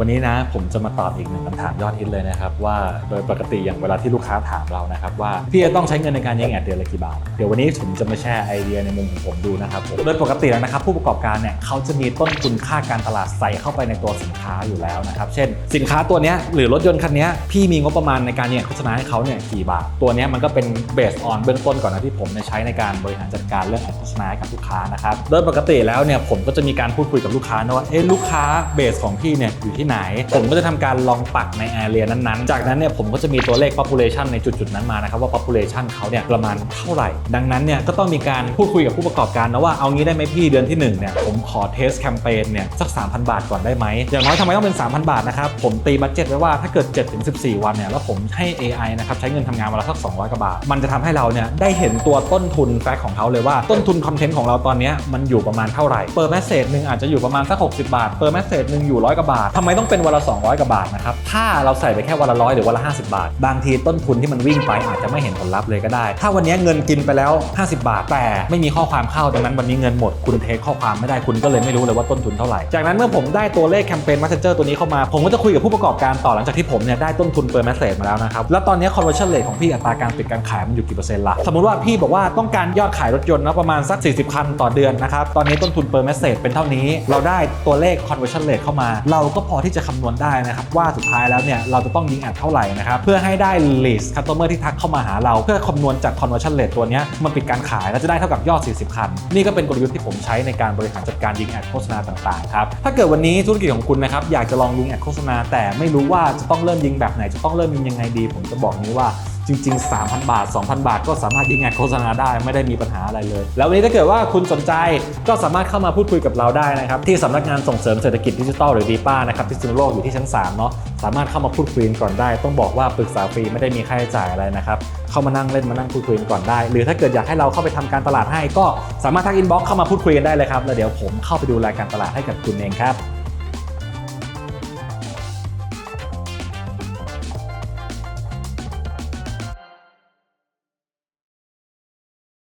วันนี้นะผมจะมาตอบอีกหนึ่งคำถามยอดฮิตเลยนะครับว่าโดยปกติอย่างเวลาที่ลูกค้าถามเรานะครับว่าพี่จะต้องใช้เงินในการยิงแอดเดือนละกี่บาทเดี๋ยววันนี้ผมจะมาแชร์ไอเดียในมุมของผมดูนะครับโดยปกติแล้วนะครับผู้ประกอบการเนี่ยเขาจะมีต้นทุนค่าการตลาดใส่เข้าไปในตัวสินค้าอยู่แล้วนะครับเช่น สินค้าตัวนี้หรือรถยนต์คันนี้พี่มีงบประมาณในการยิงโฆษณาให้เขาเนี่ยกี่บาทตัวนี้มันก็เป็นเบสออนเบื้องต้นก่อนนะที่ผมใช้ในการบริหารจัดการเรื่องแอดโฆษณาให้กับลูกค้านะครับโดยปกติแล้วเนี่ยผมก็จะมีการพูดคุยกับลูกค้านะว่าเอ๊ะลูกค้าเบสของพี่เนี่ยอยู่ที่ไหน ผมก็จะทำการลองปักในแอเรียนั้นๆ จากนั้นเนี่ยผมก็จะมีตัวเลข population ในจุดๆนั้นมานะครับว่า population เขาเนี่ยประมาณเท่าไหร่ ดังนั้นเนี่ยก็ต้องมีการพูดคุยกับผู้ประกอบการนะว่าเอางี้ได้ไหมพี่เดือนที่หนึ่งเนี่ยผมขอเทสแคมเปญเนี่ยสัก 3,000 บาทก่อนได้ไหมอย่างน้อยทำไมต้องเป็น 3,000 บาทนะครับผมตีบัตเจ็ตไว้ว่าถ้าเกิด 7-14 วันเนี่ยแล้วผมให้ AI นะครับใช้เงินทำงานวันละสัก 200กว่าบาท มันจะทำให้เราเนี่ยได้เห็นตัวต้นทุนแฟกของเขาเลยว่าต้นทุนคอนเทนต์ของเราตอนนี้มันอยู่ประมาณเท่าไหร่เปิดแมสเซจหนึ่งอาจจะอยู่ประมาณสัก60 บาทเปิดแมสเซจหนึ่งอยู่ร้อยกว่าบาททำไมต้องเป็นวันละ 200 กว่าบาทนะครับ ถ้าเราใส่ไปแค่วันละร้อยหรือวันละ 50 บาท บางทีต้นทุนที่มันวิ่งไปอาจจะไม่เห็นผลลัพธ์เลยก็ได้ ถ้าวันนี้เงินกินไปแล้ว 50 บาท แต่ไม่มีข้อความเข้าดังนั้นวันนี้เงินหมดคุณเทคข้อความไม่ได้คุณก็เลยไม่รู้เลยว่าต้นทุนเท่าไหร่ จากนั้นเมื่อผมได้ตัวเลขแคมเปญ Messenger ตัวนี้เข้ามาผมก็จะคุยกับผู้ประกอบการต่อหลังจากที่ผมเนี่ยได้ต้นทุนเปิดแมสเซจมาแล้วนะครับแล้วตอนนี้ conversion rate ของพี่อัตราการปิดการขายมันอยู่กี่เปอร์เซ็นต์ละสมมติว่าพี่บอกว่าต้องการยอดขายรถยนต์นะประมาณสัก 40 คันต่อเดือนนะครับตอนนี้ต้นทุนเปิดแมสเซจเป็นเท่านี้ เราได้ตัวเลข conversion rate เข้ามา เราก็พอที่จะคำนวณได้นะครับว่าสุดท้ายแล้วเนี่ยเราจะต้องยิงแอดเท่าไหร่นะครับเพื่อให้ได้ list customer ที่ทักเข้ามาหาเรา เพื่อคำนวณจาก conversion rate ตัวนี้มาปิดการขายแล้วจะได้เท่ากับยอด 40 คัน นี่ก็เป็นกลยุทธ์ที่ผมใช้ในการบริหารจัดการยิงแอดโฆษณาต่างๆครับถ้าเกิดวันนี้ธุรกิจของคุณนะครับอยากจะลองยิงแอดโฆษณาแต่ไม่รู้ว่าจะต้องเริ่มยิงแบบไหนจะต้องเริ่มยิงยังไงดี ผมจะบอกนี้ว่า จริง ๆ 3,000 บาท 2,000 บาทก็สามารถยิงแอดโฆษณาได้ไม่ได้มีปัญหาอะไรเลย แล้ววันนี้ถ้าเกิดว่าคุณสนใจก็สามารถเข้ามาพูดคุยกับเราได้นะครับที่สำนักงานส่งเสริมเศรษฐกิจดิจิทัลหรือดีป้านะครับที่สุนโลกอยู่ที่ชั้น3เนาะสามารถเข้ามาพูดคุยกันก่อนได้ ต้องบอกว่าปรึกษาฟรีไม่ได้มีค่าใช้จ่ายอะไรนะครับเข้ามานั่งเล่นมานั่งพูดคุยกันก่อนได้ หรือถ้าเกิดอยากให้เราเข้าไปทำการตลาดให้ก็สามารถทักอินบ็อกเข้ามาพูดคุยกันได้เลยครับแล้วเดี๋ยวผมเข้าไปดูรายการตลาดให้กับคุณเองครับ